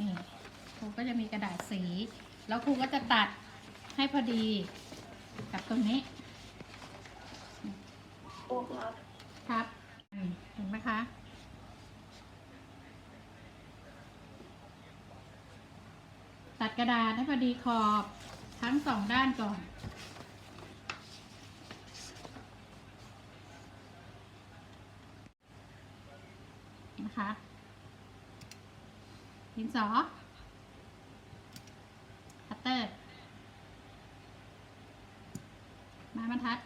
นี่ครูก็จะมีกระดาษสี แล้วครูก็จะตัดให้พอดีกับตรงนี้ครูครับครับเห็นไหมคะตัดกระดาษให้พอดีขอบทั้งสองด้านก่อน นะคะ ดินสอคัตเตอร์ ไม้บรรทัด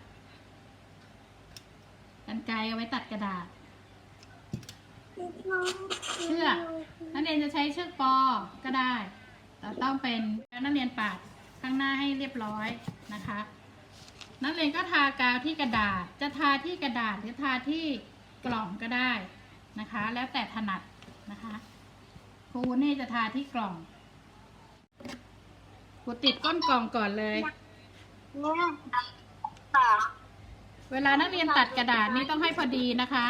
กันไกรเอาไว้ตัดกระดาษ เชือกนักเรียนจะใช้เชือกปอก็ได้ แต่ต้องเป็นนักเรียนปาดข้างหน้าให้เรียบร้อยนะคะ นักเรียนก็ทากาวที่กระดาษ จะทาที่กระดาษหรือทาที่กล่องก็ได้นะคะ แล้วแต่ถนัดนะคะ ครูเน่จะทาที่กล่องครูติดก้นกล่องก่อนเลย เวลานักเรียนตัดกระดาษนี่ต้องให้พอดีนะคะ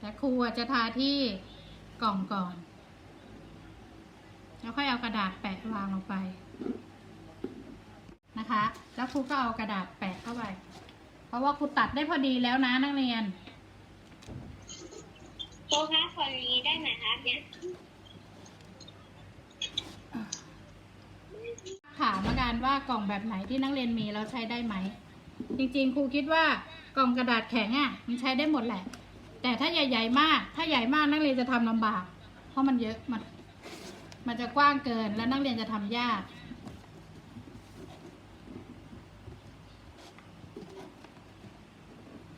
แต่ครูจะทาที่กล่องก่อน แล้วค่อยเอากระดาษแปะวางลงไปนะคะ แล้วครูก็เอากระดาษแปะเข้าไป เพราะว่าครูตัดได้พอดีแล้วนะนักเรียน ครูคะขออย่างนี้ได้ไหมครับเนี่ยถามอาการว่ากล่องแบบไหนที่นักเรียนมีแล้วใช้ได้ไหม จริงๆ ครูคิดว่ากล่องกระดาษแข็งอะมันใช้ได้หมดแหละ แต่ถ้าใหญ่ๆมาก ถ้าใหญ่มากนักเรียนจะทำลำบาก เพราะมันเยอะมันมันจะกว้างเกินแล้วนักเรียนจะทำยาก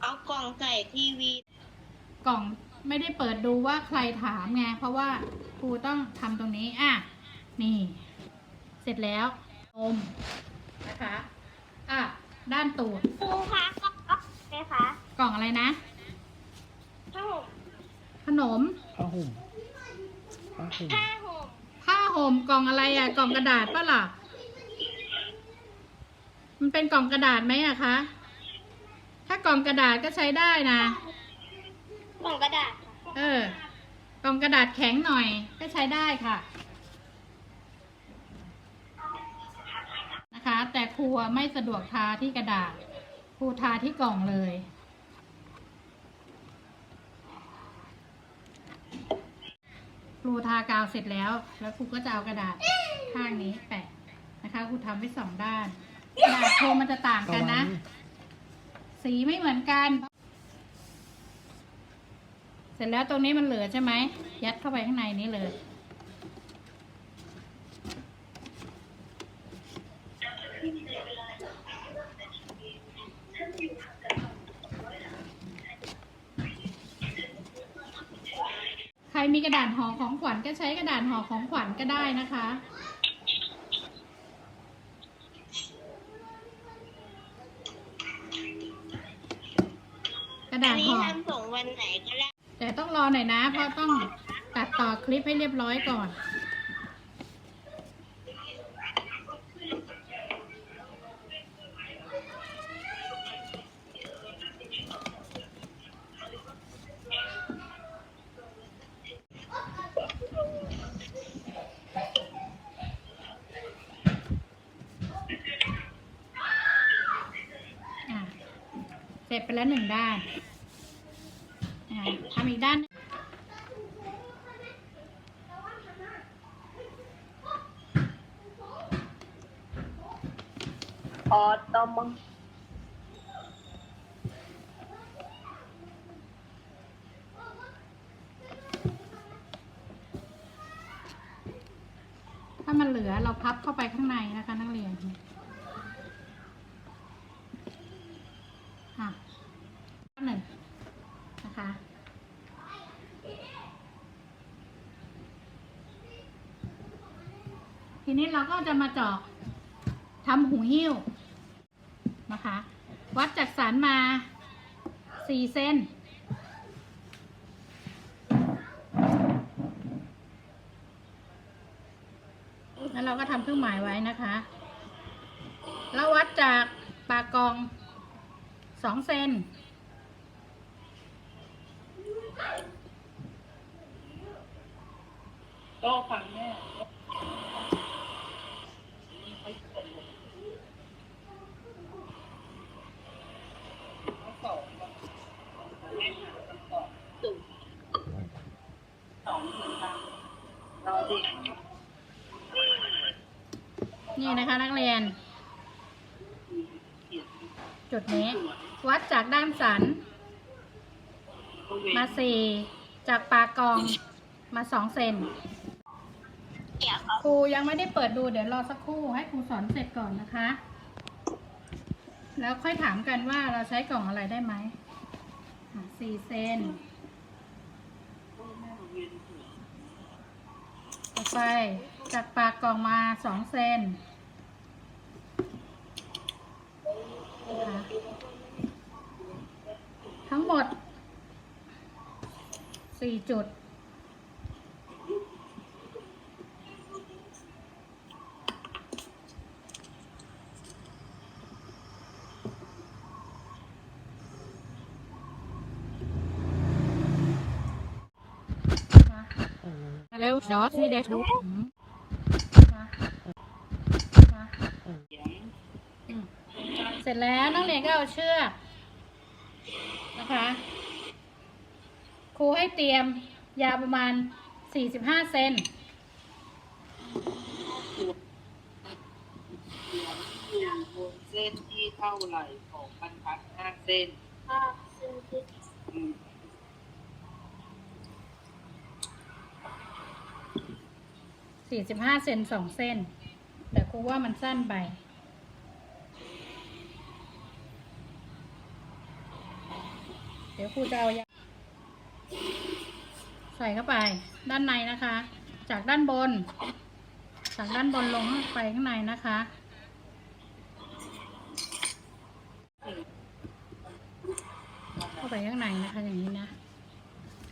เอากล่องใส่ทีวี กล่อง ไม่ได้เปิดดูว่าใครถามไง เพราะว่าครูต้องทำตรงนี้ อะ นี่ เสร็จแล้วอมนะคะ อะ ด้านตูดครูคะกล่องไหมคะกล่องอะไรนะ ผ้าห่มขนม ผ้าห่มผ้าห่มผ้าห่มผ้าห่มกล่องอะไรอะ กล่องกระดาษปะล่ะ มันเป็นกล่องกระดาษไหมอะคะ ถ้ากล่องกระดาษก็ใช้ได้นะ กล่องกระดาษค่ะเออ กล่องกระดาษแข็งหน่อย ก็ใช้ได้ค่ะ นะคะ แต่ครูอะไม่สะดวกทาที่กระดาษ ครูทาที่กล่องเลย ครูทากาวเสร็จแล้ว แล้วครูก็จะเอากระดาษข้างนี้แปะนะคะ ครูทำไว้สองด้านกระดาษโครงมันจะต่างกันนะ สีไม่เหมือนกันเส ร็จแล้วตรงนี้มันเหลือใช่ไหม ยัดเข้าไปข้างในนี้เลย ใครมีกระดาษห่อของขวัญก็ใช้กระดาษห่อของขวัญก็ได้นะคะกระดาษห่อทำส่งวันไหนก็ได้ แต่ต้องรอหน่อยนะ เพราะต้องตัดต่อคลิปให้เรียบร้อยก่อน เสร็จไปแล้วหนึ่งด้าน ทำอีกด้านหนึ่งออตอมถ้ามันเหลือเราพับเข้าไปข้างในนะคะนักเรียนค่ะข้อหนึ่งนะคะ ที นี้เราก็จะมาเจาะทำหูหิ้วนะคะ วัดจากสันมาสี่เซนแล้วเราก็ทำเครื่องหมายไว้นะคะ แล้ววัดจากปากกองสองเซนโต้ฟังแม่ นี่นะคะนักเรียน จุ ดนี้ วัดจากด้านสัน มาสี่จากปากกองมาสองเซนครูยังไม่ได้เปิดดูเดี๋ยวรอสักครู่ให้ครูสอนเสร็จก่อนนะคะ แล้วค่อยถามกันว่าเราใช้กล่องอะไรได้ไหมสี่เซนต่อไปจากปากกล่องมาสองเซน นะคะ ทั้งหมดสี่จุดเร็วซอสนี่เด็ดทุก เสร็จแล้วนักเรียนก็เอาเชือกนะคะ ครูให้เตรียมยาวประมาณ 45 เซนอยู่บนเส้นที่เท่าไหร่ของบรรทัดห้าเส้นห้าเซนติอืม45เซนสองเส้น แต่ครูว่ามันสั้นไป ดี๋ยวครูจะเอายาใส่เข้าไป ด้านในนะคะ จากด้านบน จากด้านบนลงไปข้างในนะคะเข้าไปข้างในนะคะอย่างนี้นะ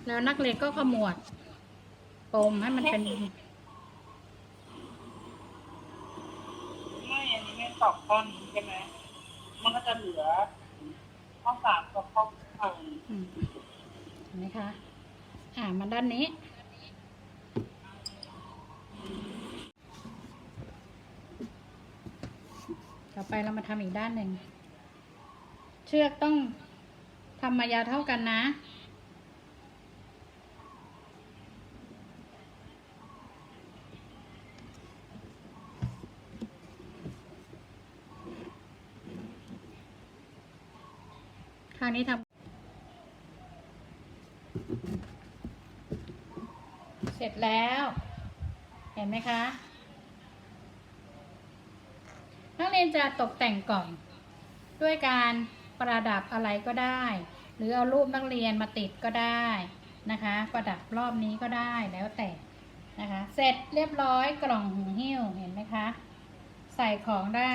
แล้วนักเรียนก็ขมวดปมให้มันเป็นไม่อันนี้แม่ตอกข้อนใช่ไหมมันก็จะเหลือข้อสามกับข้อ อืมเห็นไหมคะ อ่ามาด้านนี้ ต่อไปเรามาทำอีกด้านหนึ่ง เชือกต้องทำมายาวเท่ากันนะคราวนี้ทำ เสร็จแล้ว เห็นไหมคะนักเรียนจะตกแต่งกล่อง ด้วยการประดับอะไรก็ได้ หรือเอารูปนักเรียนมาติดก็ได้นะคะ ประดับรอบนี้ก็ได้แล้วแต่นะคะ เสร็จเรียบร้อยกล่องหูหิ้วเห็นไหมคะ ใส่ของได้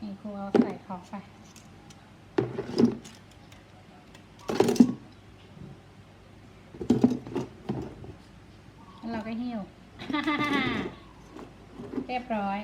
นี่ครูเอาใส่ของไป แล้วเราก็ หิ้ว เรียบร้อย